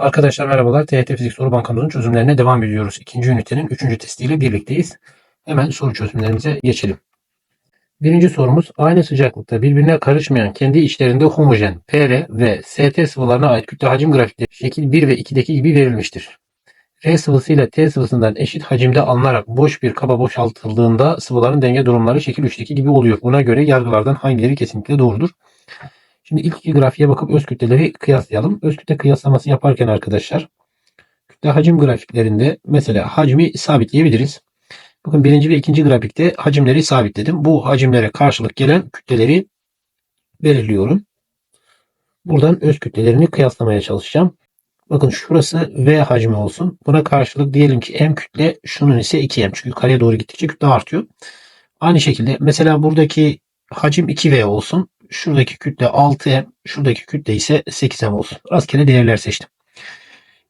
Arkadaşlar merhabalar. TYT Fizik Soru Bankamızın çözümlerine devam ediyoruz. İkinci ünitenin üçüncü testiyle birlikteyiz. Hemen soru çözümlerimize geçelim. Birinci sorumuz aynı sıcaklıkta birbirine karışmayan kendi içlerinde homojen PR ve ST sıvılarına ait kütle hacim grafikleri şekil 1 ve 2'deki gibi verilmiştir. R sıvısı ile T sıvısından eşit hacimde alınarak boş bir kaba boşaltıldığında sıvıların denge durumları şekil 3'teki gibi oluyor. Buna göre yargılardan hangileri kesinlikle doğrudur? Şimdi ilk iki grafiğe bakıp öz kütleleri kıyaslayalım. Öz kütle kıyaslaması yaparken arkadaşlar kütle hacim grafiklerinde mesela hacmi sabitleyebiliriz. Bakın birinci ve ikinci grafikte hacimleri sabitledim. Bu hacimlere karşılık gelen kütleleri belirliyorum. Buradan öz kütlelerini kıyaslamaya çalışacağım. Bakın şurası V hacmi olsun. Buna karşılık diyelim ki M kütle şunun ise 2M. Çünkü yukarıya doğru gittikçe kütle artıyor. Aynı şekilde mesela buradaki hacim 2V olsun. Şuradaki kütle 6M, şuradaki kütle ise 8M olsun. Rastgele değerler seçtim.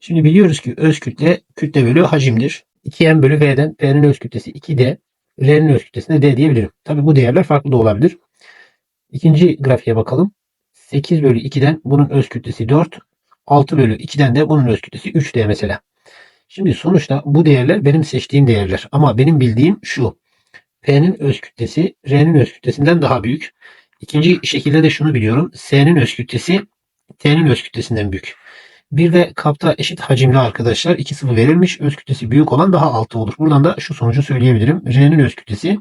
Şimdi biliyoruz ki öz kütle kütle bölü hacimdir. 2M bölü V'den P'nin öz kütlesi 2D, R'nin öz kütlesine D diyebilirim. Tabi bu değerler farklı da olabilir. İkinci grafiğe bakalım. 8 bölü 2'den bunun öz kütlesi 4, 6 bölü 2'den de bunun öz kütlesi 3D mesela. Şimdi sonuçta bu değerler benim seçtiğim değerler. Ama benim bildiğim şu. P'nin öz kütlesi R'nin öz kütlesinden daha büyük. İkinci şekilde de şunu biliyorum. S'nin öz kütlesi T'nin öz kütlesinden büyük. Bir de kapta eşit hacimli arkadaşlar iki sıvı verilmiş. Öz kütlesi büyük olan daha altı olur. Buradan da şu sonucu söyleyebilirim. R'nin öz kütlesi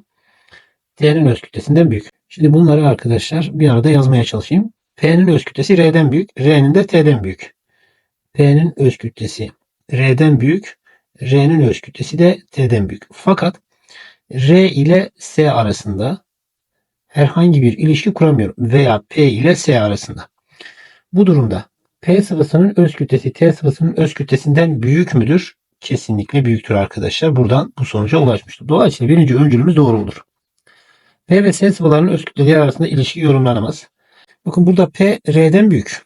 T'nin öz kütlesinden büyük. Şimdi bunları arkadaşlar bir arada yazmaya çalışayım. P'nin öz kütlesi R'den büyük. R'nin de T'den büyük. P'nin öz kütlesi R'den büyük. R'nin öz kütlesi de T'den büyük. Fakat R ile S arasında herhangi bir ilişki kuramıyorum veya P ile S arasında. Bu durumda P sıvısının öz kütlesi T sıvısının öz kütlesinden büyük müdür? Kesinlikle büyüktür arkadaşlar. Buradan bu sonuca ulaşmıştır. Dolayısıyla birinci öncülümüz doğru olur. P ve S sıvılarının öz kütleleri arasında ilişki yorumlanamaz. Bakın burada P R'den büyük.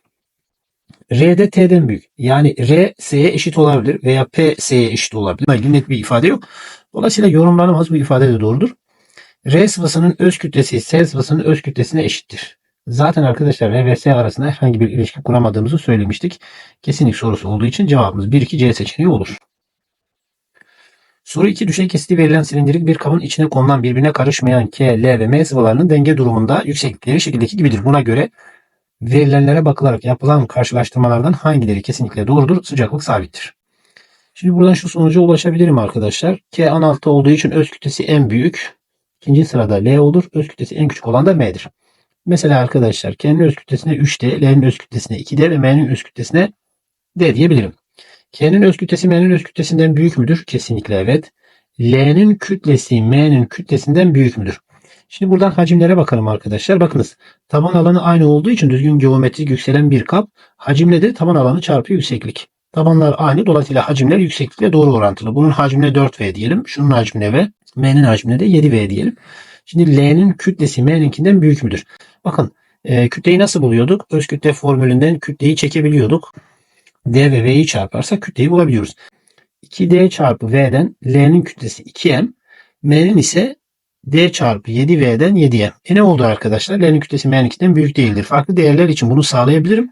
R de T'den büyük. Yani R S'ye eşit olabilir veya P S'ye eşit olabilir. İlgili net bir ifade yok. Dolayısıyla yorumlanamaz bu ifade de doğrudur. R sıvısının öz kütlesi S sıvısının öz kütlesine eşittir. Zaten arkadaşlar R ve S arasında herhangi bir ilişki kuramadığımızı söylemiştik. Kesinlik sorusu olduğu için cevabımız 1-2 C seçeneği olur. Soru 2 düşey kesiti verilen silindirik bir kabın içine konulan birbirine karışmayan K, L ve M sıvılarının denge durumunda yükseklikleri şekildeki gibidir. Buna göre verilenlere bakılarak yapılan karşılaştırmalardan hangileri kesinlikle doğrudur? Sıcaklık sabittir. Şimdi buradan şu sonuca ulaşabilirim arkadaşlar. K an altta olduğu için öz kütlesi en büyük. İkinci sırada L olur. Öz kütlesi en küçük olan da M'dir. Mesela arkadaşlar K'nin öz kütlesine 3D, L'nin öz kütlesine 2D ve M'nin öz kütlesine D diyebilirim. K'nin öz kütlesi M'nin öz kütlesinden büyük müdür? Kesinlikle evet. L'nin kütlesi M'nin kütlesinden büyük müdür? Şimdi buradan hacimlere bakalım arkadaşlar. Bakınız taban alanı aynı olduğu için düzgün geometrik yükselen bir kap. Hacimle de taban alanı çarpı yükseklik. Tabanlar aynı dolayısıyla hacimler yükseklikle doğru orantılı. Bunun hacmine 4V diyelim. Şunun hacmine V. M'nin hacmine de 7V diyelim. Şimdi L'nin kütlesi M'ninkinden büyük müdür? Bakın e, kütleyi nasıl buluyorduk? Öz kütle formülünden kütleyi çekebiliyorduk. D ve V'yi çarparsak kütleyi bulabiliyoruz. 2D çarpı V'den L'nin kütlesi 2M. M'nin ise D çarpı 7V'den 7M. E ne oldu arkadaşlar? L'nin kütlesi M'ninkinden büyük değildir. Farklı değerler için bunu sağlayabilirim.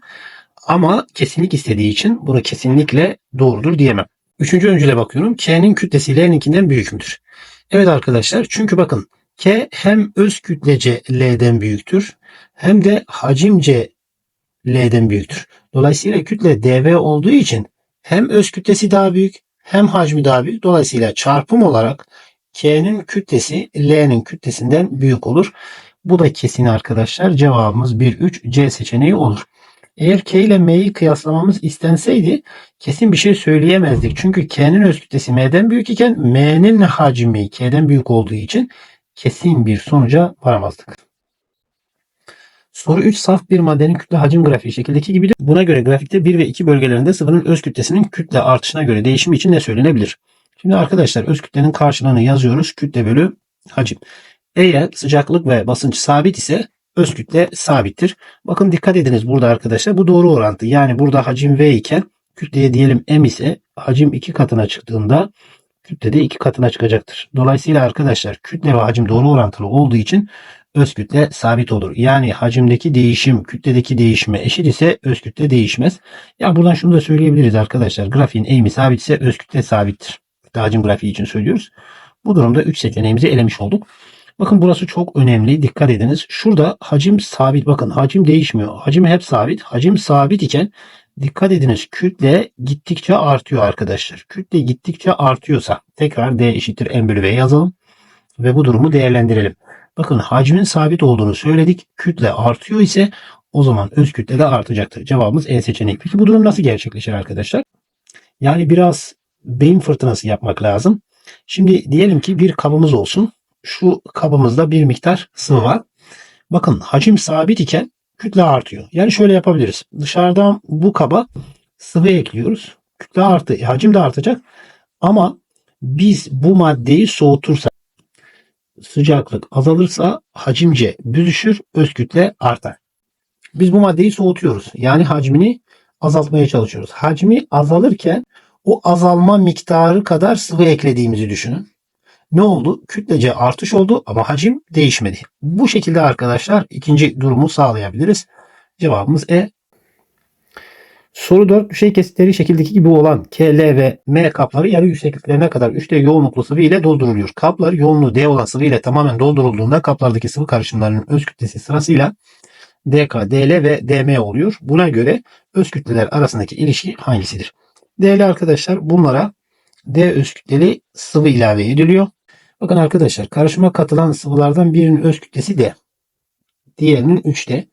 Ama kesinlik istediği için bunu kesinlikle doğrudur diyemem. Üçüncü öncüle bakıyorum. K'nin kütlesi L'ninkinden büyük müdür? Evet arkadaşlar çünkü bakın K hem öz kütlece L'den büyüktür hem de hacimce L'den büyüktür. Dolayısıyla kütle dV olduğu için hem öz kütlesi daha büyük hem hacmi daha büyük. Dolayısıyla çarpım olarak K'nin kütlesi L'nin kütlesinden büyük olur. Bu da kesin arkadaşlar. Cevabımız 1-3 C seçeneği olur. Eğer K ile M'yi kıyaslamamız istenseydi kesin bir şey söyleyemezdik. Çünkü K'nin öz kütlesi M'den büyük iken M'nin hacmi K'den büyük olduğu için kesin bir sonuca varamazdık. Soru 3 saf bir maddenin kütle hacim grafiği şekildeki gibidir. Buna göre grafikte 1 ve 2 bölgelerinde sıvının öz kütlesinin kütle artışına göre değişimi için ne söylenebilir? Şimdi arkadaşlar öz kütlenin karşılığını yazıyoruz. Kütle bölü hacim. Eğer sıcaklık ve basınç sabit ise öz kütle sabittir. Bakın dikkat ediniz burada arkadaşlar. Bu doğru orantı. Yani burada hacim V iken kütleye diyelim M ise hacim 2 katına çıktığında kütle de 2 katına çıkacaktır. Dolayısıyla arkadaşlar kütle ve hacim doğru orantılı olduğu için öz kütle sabit olur. Yani hacimdeki değişim kütledeki değişime eşit ise öz kütle değişmez. Ya buradan şunu da söyleyebiliriz arkadaşlar. Grafiğin eğimi sabit ise öz kütle sabittir. Hacim grafiği için söylüyoruz. Bu durumda 3 seçeneğimizi elemiş olduk. Bakın burası çok önemli. Dikkat ediniz. Şurada hacim sabit. Bakın hacim değişmiyor. Hacim hep sabit. Hacim sabit iken dikkat ediniz kütle gittikçe artıyor arkadaşlar. Kütle gittikçe artıyorsa tekrar D eşittir M bölü V yazalım. Ve bu durumu değerlendirelim. Bakın hacmin sabit olduğunu söyledik. Kütle artıyor ise o zaman öz kütle de artacaktır. Cevabımız E seçeneği. Peki bu durum nasıl gerçekleşir arkadaşlar? Yani biraz beyin fırtınası yapmak lazım. Şimdi diyelim ki bir kabımız olsun. Şu kabımızda bir miktar sıvı var. Bakın hacim sabit iken kütle artıyor. Yani şöyle yapabiliriz. Dışarıdan bu kaba sıvı ekliyoruz. Kütle artı, e, hacim de artacak. Ama biz bu maddeyi soğutursak sıcaklık azalırsa hacimce büzüşür, öz kütle artar. Biz bu maddeyi soğutuyoruz. Yani hacmini azaltmaya çalışıyoruz. Hacmi azalırken o azalma miktarı kadar sıvı eklediğimizi düşünün. Ne oldu? Kütlece artış oldu ama hacim değişmedi. Bu şekilde arkadaşlar ikinci durumu sağlayabiliriz. Cevabımız E. Soru 4 düşey kesitleri şekildeki gibi olan K, L ve M kapları yarı yüksekliklerine kadar 3D yoğunluklu sıvı ile dolduruluyor. Kaplar yoğunluğu D olan sıvı ile tamamen doldurulduğunda kaplardaki sıvı karışımlarının öz kütlesi sırasıyla DK, DL ve DM oluyor. Buna göre öz kütleler arasındaki ilişki hangisidir? Değerli arkadaşlar bunlara D öz kütleli sıvı ilave ediliyor. Bakın arkadaşlar karışıma katılan sıvılardan birinin öz kütlesi D. Diğerinin 3D.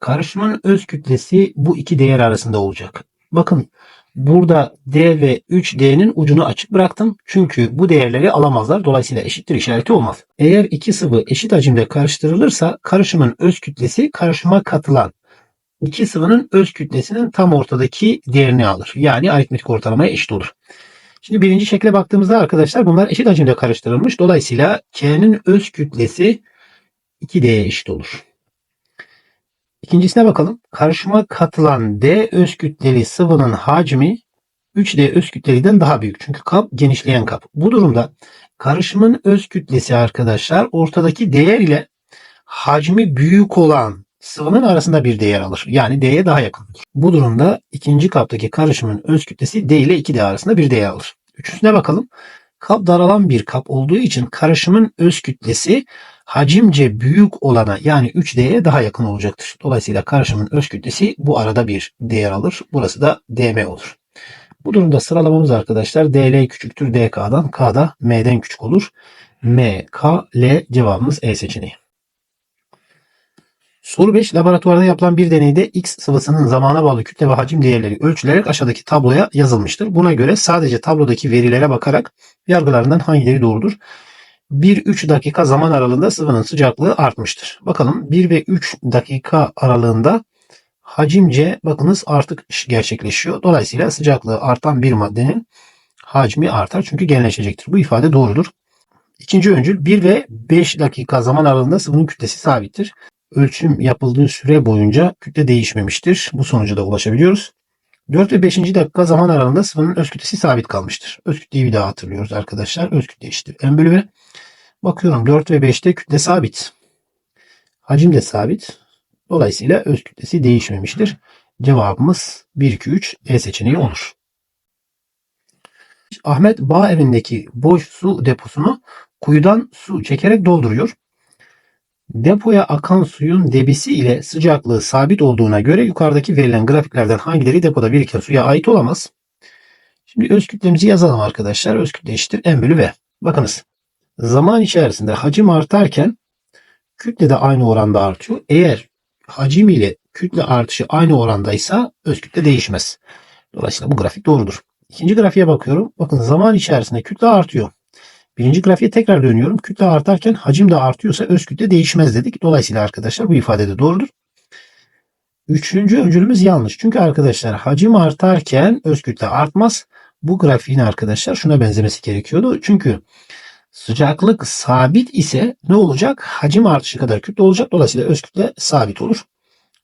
Karışımın öz kütlesi bu iki değer arasında olacak. Bakın burada D ve 3D'nin ucunu açık bıraktım. Çünkü bu değerleri alamazlar. Dolayısıyla eşittir işareti olmaz. Eğer iki sıvı eşit hacimde karıştırılırsa karışımın öz kütlesi karışıma katılan iki sıvının öz kütlesinin tam ortadaki değerini alır. Yani aritmetik ortalamaya eşit olur. Şimdi birinci şekle baktığımızda arkadaşlar bunlar eşit hacimde karıştırılmış. Dolayısıyla K'nin öz kütlesi 2D'ye eşit olur. İkincisine bakalım. Karışıma katılan D öz kütleli sıvının hacmi 3D öz kütleliden daha büyük. Çünkü kap genişleyen kap. Bu durumda karışımın öz kütlesi arkadaşlar ortadaki değer ile hacmi büyük olan sıvının arasında bir değer alır. Yani D'ye daha yakındır. Bu durumda ikinci kaptaki karışımın öz kütlesi D ile 2D arasında bir değer alır. Üçüncüsüne bakalım. Kap daralan bir kap olduğu için karışımın öz kütlesi hacimce büyük olana yani 3D'ye daha yakın olacaktır. Dolayısıyla karışımın öz kütlesi bu arada bir değer alır. Burası da DM olur. Bu durumda sıralamamız arkadaşlar DL küçüktür DK'dan, K da M'den küçük olur. M, K, L cevabımız E seçeneği. Soru 5. Laboratuvarda yapılan bir deneyde X sıvısının zamana bağlı kütle ve hacim değerleri ölçülerek aşağıdaki tabloya yazılmıştır. Buna göre sadece tablodaki verilere bakarak yargılarından hangileri doğrudur? 1-3 dakika zaman aralığında sıvının sıcaklığı artmıştır. Bakalım 1 ve 3 dakika aralığında hacimce bakınız artık gerçekleşiyor. Dolayısıyla sıcaklığı artan bir maddenin hacmi artar çünkü genleşecektir. Bu ifade doğrudur. İkinci öncül 1 ve 5 dakika zaman aralığında sıvının kütlesi sabittir ölçüm yapıldığı süre boyunca kütle değişmemiştir. Bu sonuca da ulaşabiliyoruz. 4 ve 5. dakika zaman aralığında sıvının öz kütlesi sabit kalmıştır. Öz kütleyi bir daha hatırlıyoruz arkadaşlar. Öz kütle eşittir. M bölü. Bakıyorum 4 ve 5'te kütle sabit. Hacim de sabit. Dolayısıyla öz kütlesi değişmemiştir. Cevabımız 1, 2, 3 E seçeneği olur. Ahmet bağ evindeki boş su deposunu kuyudan su çekerek dolduruyor. Depoya akan suyun debisi ile sıcaklığı sabit olduğuna göre yukarıdaki verilen grafiklerden hangileri depoda biriken suya ait olamaz? Şimdi öz kütlemizi yazalım arkadaşlar. Öz kütle eşittir M bölü V. Bakınız zaman içerisinde hacim artarken kütle de aynı oranda artıyor. Eğer hacim ile kütle artışı aynı orandaysa öz kütle değişmez. Dolayısıyla bu grafik doğrudur. İkinci grafiğe bakıyorum. Bakın zaman içerisinde kütle artıyor. Birinci grafiğe tekrar dönüyorum. Kütle artarken hacim de artıyorsa öz kütle değişmez dedik. Dolayısıyla arkadaşlar bu ifade de doğrudur. Üçüncü öncülümüz yanlış. Çünkü arkadaşlar hacim artarken öz kütle artmaz. Bu grafiğin arkadaşlar şuna benzemesi gerekiyordu. Çünkü sıcaklık sabit ise ne olacak? Hacim artışı kadar kütle olacak. Dolayısıyla öz kütle sabit olur.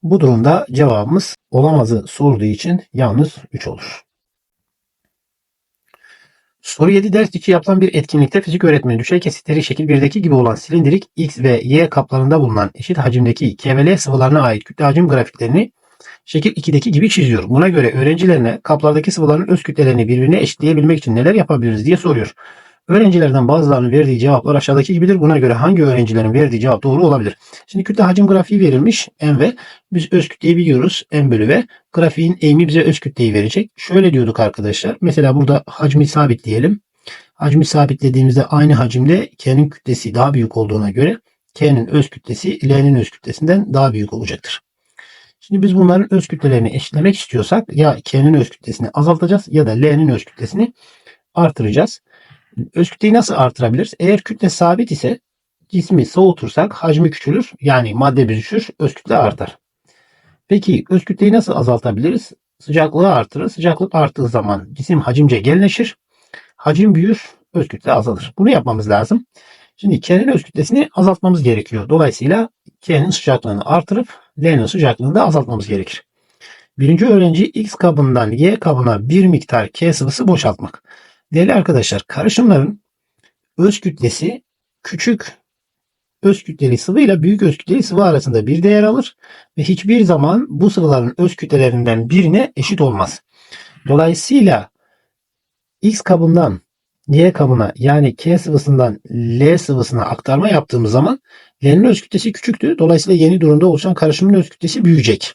Bu durumda cevabımız olamazı sorduğu için yalnız 3 olur. Soru 7 ders içi yapılan bir etkinlikte fizik öğretmeni düşey kesitleri şekil 1'deki gibi olan silindirik X ve Y kaplarında bulunan eşit hacimdeki K ve L sıvılarına ait kütle hacim grafiklerini şekil 2'deki gibi çiziyor. Buna göre öğrencilerine kaplardaki sıvıların öz kütlelerini birbirine eşitleyebilmek için neler yapabiliriz diye soruyor. Öğrencilerden bazılarının verdiği cevaplar aşağıdaki gibidir. Buna göre hangi öğrencilerin verdiği cevap doğru olabilir? Şimdi kütle hacim grafiği verilmiş. M ve biz öz kütleyi biliyoruz. M bölü V. Grafiğin eğimi bize öz kütleyi verecek. Şöyle diyorduk arkadaşlar. Mesela burada hacmi sabit diyelim. Hacmi sabitlediğimizde aynı hacimde K'nin kütlesi daha büyük olduğuna göre K'nin öz kütlesi L'nin öz kütlesinden daha büyük olacaktır. Şimdi biz bunların öz kütlelerini eşitlemek istiyorsak ya K'nin öz kütlesini azaltacağız ya da L'nin öz kütlesini artıracağız. Öz kütleyi nasıl artırabiliriz? Eğer kütle sabit ise cismi soğutursak hacmi küçülür. Yani madde büzüşür, öz kütle artar. Peki öz kütleyi nasıl azaltabiliriz? Sıcaklığı artırır. Sıcaklık arttığı zaman cisim hacimce genleşir. Hacim büyür, öz kütle azalır. Bunu yapmamız lazım. Şimdi K'nin öz kütlesini azaltmamız gerekiyor. Dolayısıyla K'nin sıcaklığını artırıp L'nin sıcaklığını da azaltmamız gerekir. Birinci öğrenci X kabından Y kabına bir miktar K sıvısı boşaltmak. Değerli arkadaşlar karışımların öz kütlesi küçük öz kütleli sıvı ile büyük öz kütleli sıvı arasında bir değer alır ve hiçbir zaman bu sıvıların öz kütlelerinden birine eşit olmaz. Dolayısıyla X kabından Y kabına yani K sıvısından L sıvısına aktarma yaptığımız zaman L'nin öz kütlesi küçüktü. Dolayısıyla yeni durumda oluşan karışımın öz kütlesi büyüyecek.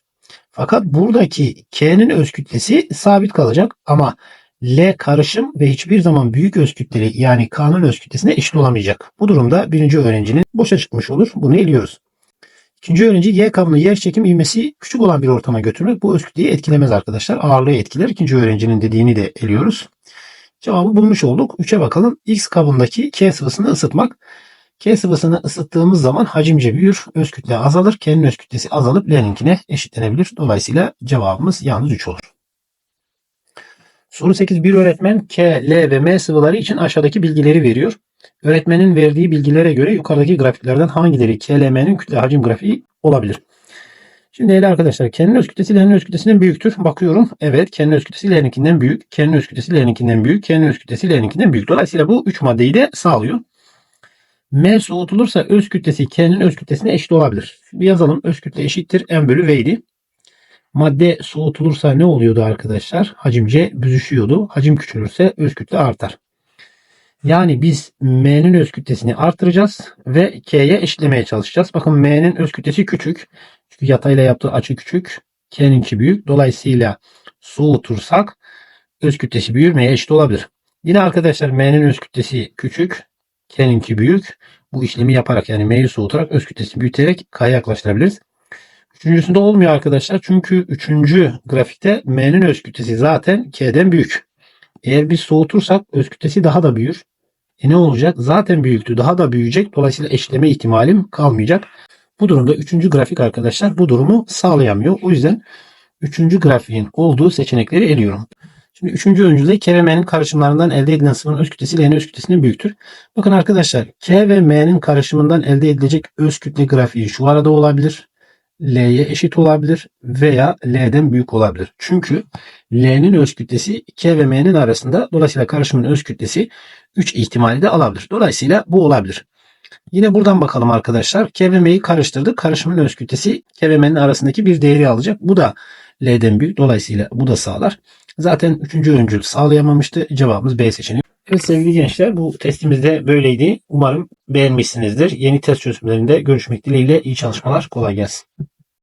Fakat buradaki K'nin öz kütlesi sabit kalacak ama L karışım ve hiçbir zaman büyük öz kütleli yani K'nın öz kütlesine eşit olamayacak. Bu durumda birinci öğrencinin boşa çıkmış olur. Bunu eliyoruz. İkinci öğrenci Y kabını yer çekim ivmesi küçük olan bir ortama götürmek bu öz kütleyi etkilemez arkadaşlar. Ağırlığı etkiler. İkinci öğrencinin dediğini de eliyoruz. Cevabı bulmuş olduk. 3'e bakalım. X kabındaki K sıvısını ısıtmak. K sıvısını ısıttığımız zaman hacimce büyür, öz kütle azalır. K'nin öz kütlesi azalıp L'ninkine eşitlenebilir. Dolayısıyla cevabımız yalnız 3 olur. Soru 8. Bir öğretmen K, L ve M sıvıları için aşağıdaki bilgileri veriyor. Öğretmenin verdiği bilgilere göre yukarıdaki grafiklerden hangileri K, L, M'nin kütle hacim grafiği olabilir? Şimdi değerli arkadaşlar K'nin öz kütlesi L'nin öz kütlesinden büyüktür. Bakıyorum. Evet K'nin öz kütlesi L'ninkinden büyük. K'nin öz kütlesi L'ninkinden büyük. K'nin öz kütlesi L'ninkinden büyük. Dolayısıyla bu 3 maddeyi de sağlıyor. M soğutulursa öz kütlesi K'nin öz kütlesine eşit olabilir. Bir yazalım. Öz kütle eşittir M bölü V'ydi. Madde soğutulursa ne oluyordu arkadaşlar? Hacimce büzüşüyordu. Hacim küçülürse öz kütle artar. Yani biz M'nin öz kütlesini artıracağız ve K'ye eşitlemeye çalışacağız. Bakın M'nin öz kütlesi küçük. Çünkü yatayla yaptığı açı küçük. K'ninki büyük. Dolayısıyla soğutursak öz kütlesi büyür M'ye eşit olabilir. Yine arkadaşlar M'nin öz kütlesi küçük. K'ninki büyük. Bu işlemi yaparak yani M'yi soğutarak öz kütlesini büyüterek K'ya yaklaştırabiliriz. Üçüncüsünde olmuyor arkadaşlar. Çünkü üçüncü grafikte M'nin öz kütlesi zaten K'den büyük. Eğer biz soğutursak öz kütlesi daha da büyür. E ne olacak? Zaten büyüktü. Daha da büyüyecek. Dolayısıyla eşleme ihtimalim kalmayacak. Bu durumda üçüncü grafik arkadaşlar bu durumu sağlayamıyor. O yüzden üçüncü grafiğin olduğu seçenekleri eliyorum. Şimdi üçüncü öncülde K ve M'nin karışımlarından elde edilen sıvının öz kütlesi L'nin öz kütlesinden büyüktür. Bakın arkadaşlar K ve M'nin karışımından elde edilecek öz kütle grafiği şu arada olabilir. L'ye eşit olabilir veya L'den büyük olabilir. Çünkü L'nin öz kütlesi K ve M'nin arasında dolayısıyla karışımın öz kütlesi 3 ihtimali de alabilir. Dolayısıyla bu olabilir. Yine buradan bakalım arkadaşlar. K ve M'yi karıştırdık. Karışımın öz kütlesi K ve M'nin arasındaki bir değeri alacak. Bu da L'den büyük. Dolayısıyla bu da sağlar. Zaten üçüncü öncül sağlayamamıştı. Cevabımız B seçeneği. Evet sevgili gençler bu testimizde böyleydi. Umarım beğenmişsinizdir. Yeni test çözümlerinde görüşmek dileğiyle iyi çalışmalar. Kolay gelsin.